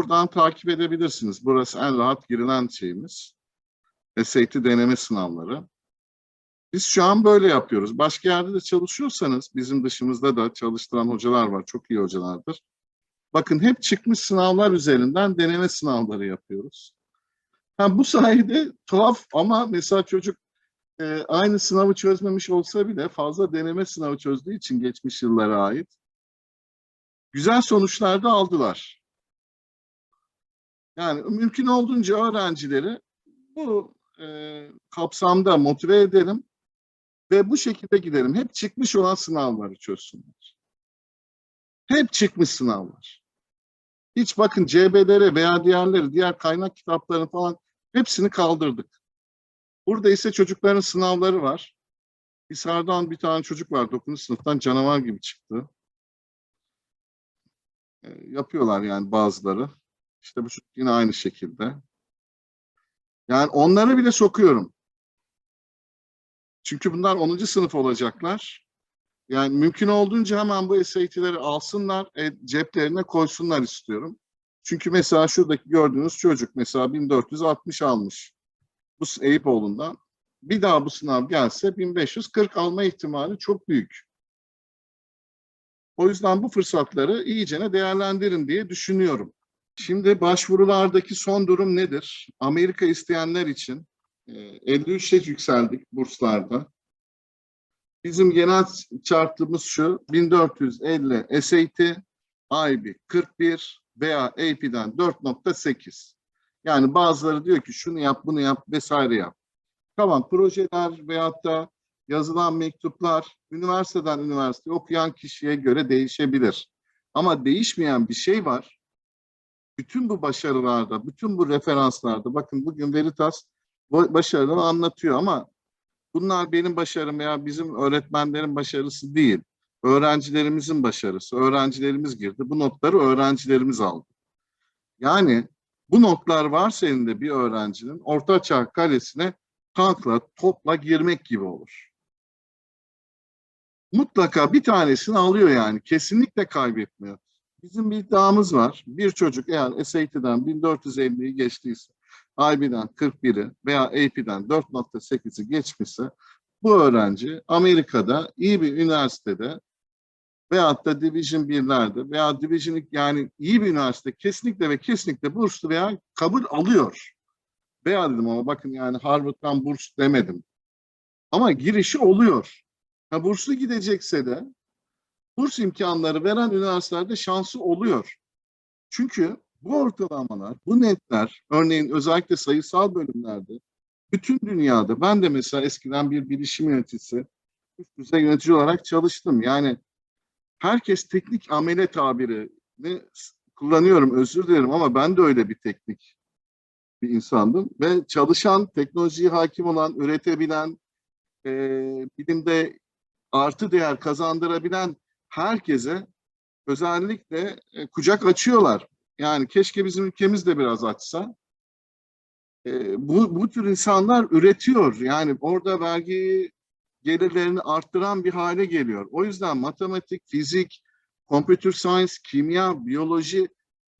buradan takip edebilirsiniz. Burası en rahat girilen şeyimiz. SAT deneme sınavları. Biz şu an böyle yapıyoruz. Başka yerde de çalışıyorsanız, bizim dışımızda da çalıştıran hocalar var, çok iyi hocalardır. Bakın hep çıkmış sınavlar üzerinden deneme sınavları yapıyoruz. Ha, bu sayede tuhaf ama mesela çocuk e, aynı sınavı çözmemiş olsa bile fazla deneme sınavı çözdüğü için geçmiş yıllara ait güzel sonuçlar da aldılar. Yani mümkün olduğunca öğrencileri bu e, kapsamda motive edelim ve bu şekilde gidelim. Hep çıkmış olan sınavları çözsünler. Hep çıkmış sınavlar. Hiç bakın CB'lere veya diğerleri, diğer kaynak kitaplarını falan hepsini kaldırdık. Burada ise çocukların sınavları var. Hisar'dan bir tane çocuk var 9. sınıftan canavar gibi çıktı. E, yapıyorlar yani bazıları. İşte bu yine aynı şekilde. Yani onları bile sokuyorum. Çünkü bunlar 10. sınıf olacaklar. Yani mümkün olduğunca hemen bu SAT'leri alsınlar, e, ceplerine koysunlar istiyorum. Çünkü mesela şuradaki gördüğünüz çocuk mesela 1460 almış. Bu Eyüpoğlu'ndan. Bir daha bu sınav gelse 1540 alma ihtimali çok büyük. O yüzden bu fırsatları iyicene değerlendirin diye düşünüyorum. Şimdi başvurulardaki son durum nedir? Amerika isteyenler için e, 53'e yükseldik burslarda. Bizim genel chartımız şu, 1450 SAT, IB 41 veya AP'den 4.8. Yani bazıları diyor ki şunu yap, bunu yap vesaire yap. Tamam projeler veyahut da yazılan mektuplar üniversiteden üniversiteye okuyan kişiye göre değişebilir. Ama değişmeyen bir şey var. Bütün bu başarılarda, bütün bu referanslarda, bakın bugün Veritas başarıları anlatıyor ama bunlar benim başarım veya bizim öğretmenlerin başarısı değil. Öğrencilerimizin başarısı. Öğrencilerimiz girdi. Bu notları öğrencilerimiz aldı. Yani bu notlar varsa elinde bir öğrencinin ortaçağ kalesine tankla, topla girmek gibi olur. Mutlaka bir tanesini alıyor yani. Kesinlikle kaybetmiyor. Bizim bir iddiamız var. Bir çocuk eğer SAT'den 1450'yi geçtiyse, IB'den 41'i veya AP'den 4.8'i geçmişse bu öğrenci Amerika'da iyi bir üniversitede veyahut da Division 1'lerde veya Division 2 yani iyi bir üniversite kesinlikle ve kesinlikle burslu veya kabul alıyor. Veya dedim ama bakın yani Harvard'dan burs demedim. Ama girişi oluyor. Ha, burslu gidecekse de burs imkanları veren üniversitelerde şansı oluyor. Çünkü bu ortalamalar, bu netler, örneğin özellikle sayısal bölümlerde, bütün dünyada, ben de mesela eskiden bir bilişim yöneticisi, üst düzey yönetici olarak çalıştım. Yani herkes teknik amele tabirini kullanıyorum, özür dilerim ama ben de öyle bir teknik bir insandım. Ve çalışan, teknolojiye hakim olan, üretebilen, e, bilimde artı değer kazandırabilen herkese özellikle e, kucak açıyorlar. Yani keşke bizim ülkemiz de biraz açsa. E, bu, bu tür insanlar üretiyor. Yani orada vergi gelirlerini arttıran bir hale geliyor. O yüzden matematik, fizik, computer science, kimya, biyoloji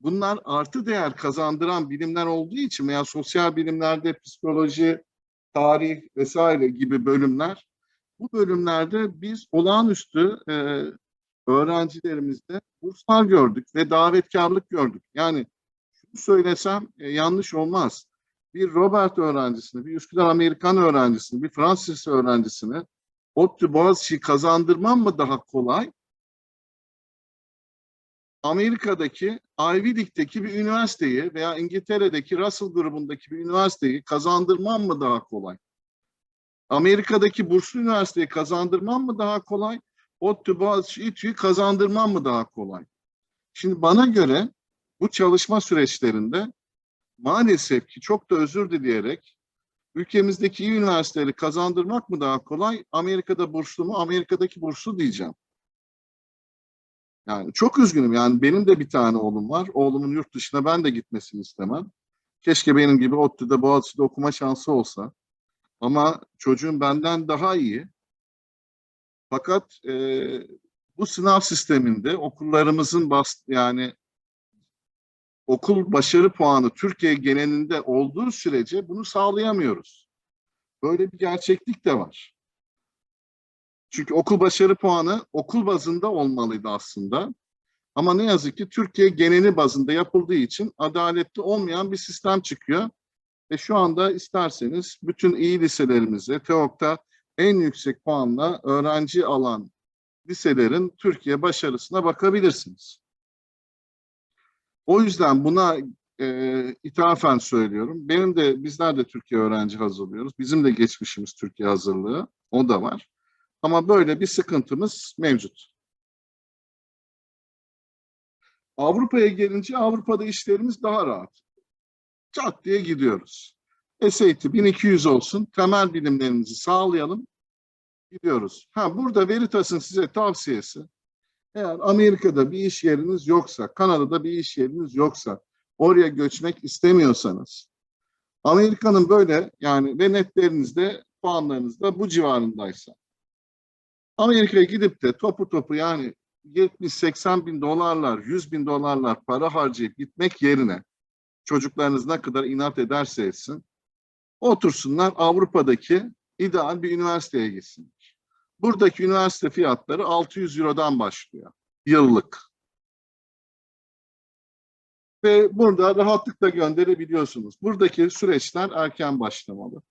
bunlar artı değer kazandıran bilimler olduğu için veya sosyal bilimlerde psikoloji, tarih vesaire gibi bölümler bu bölümlerde biz olağanüstü e, öğrencilerimizde burslar gördük ve davetkarlık gördük. Yani şunu söylesem e, yanlış olmaz. Bir Robert öğrencisini, bir Üsküdar Amerikan öğrencisini, bir Fransız öğrencisini ODTÜ Boğaziçi kazandırmam mı daha kolay? Amerika'daki Ivy League'deki bir üniversiteyi veya İngiltere'deki Russell grubundaki bir üniversiteyi kazandırmam mı daha kolay? Amerika'daki burslu üniversiteyi kazandırmam mı daha kolay? ODTÜ, İTÜ'yü kazandırmam mı daha kolay? Şimdi bana göre bu çalışma süreçlerinde maalesef ki çok da özür dileyerek ülkemizdeki iyi üniversiteleri kazandırmak mı daha kolay? Amerika'da burslu mu? Amerika'daki burslu diyeceğim. Yani çok üzgünüm. Yani benim de bir tane oğlum var. Oğlumun yurt dışına ben de gitmesini istemem. Keşke benim gibi ODTÜ'de, Boğaziçi'de okuma şansı olsa. Ama çocuğum benden daha iyi. Fakat e, bu sınav sisteminde okullarımızın bas yani okul başarı puanı Türkiye genelinde olduğu sürece bunu sağlayamıyoruz. Böyle bir gerçeklik de var. Çünkü okul başarı puanı okul bazında olmalıydı aslında. Ama ne yazık ki Türkiye geneli bazında yapıldığı için adaletli olmayan bir sistem çıkıyor. Ve şu anda isterseniz bütün iyi liselerimize, TEOK'ta en yüksek puanla öğrenci alan liselerin Türkiye başarısına bakabilirsiniz. O yüzden buna e, ithafen söylüyorum. Benim de bizler de Türkiye öğrenci hazırlıyoruz. Bizim de geçmişimiz Türkiye hazırlığı. O da var. Ama böyle bir sıkıntımız mevcut. Avrupa'ya gelince Avrupa'da işlerimiz daha rahat. Çat diye gidiyoruz. SAT 1200 olsun. Temel bilimlerimizi sağlayalım. Gidiyoruz. Ha burada Veritas'ın size tavsiyesi eğer Amerika'da bir iş yeriniz yoksa, Kanada'da bir iş yeriniz yoksa, oraya göçmek istemiyorsanız, Amerika'nın böyle yani ve netlerinizde, puanlarınız da bu civarındaysa, Amerika'ya gidip de topu topu yani 70-80 bin dolarlar, 100 bin dolarlar para harcayıp gitmek yerine çocuklarınız ne kadar inat ederse etsin, otursunlar Avrupa'daki ideal bir üniversiteye gitsinler. Buradaki üniversite fiyatları 600 Euro'dan başlıyor yıllık. Ve burada rahatlıkla gönderebiliyorsunuz. Buradaki süreçler erken başlamalı.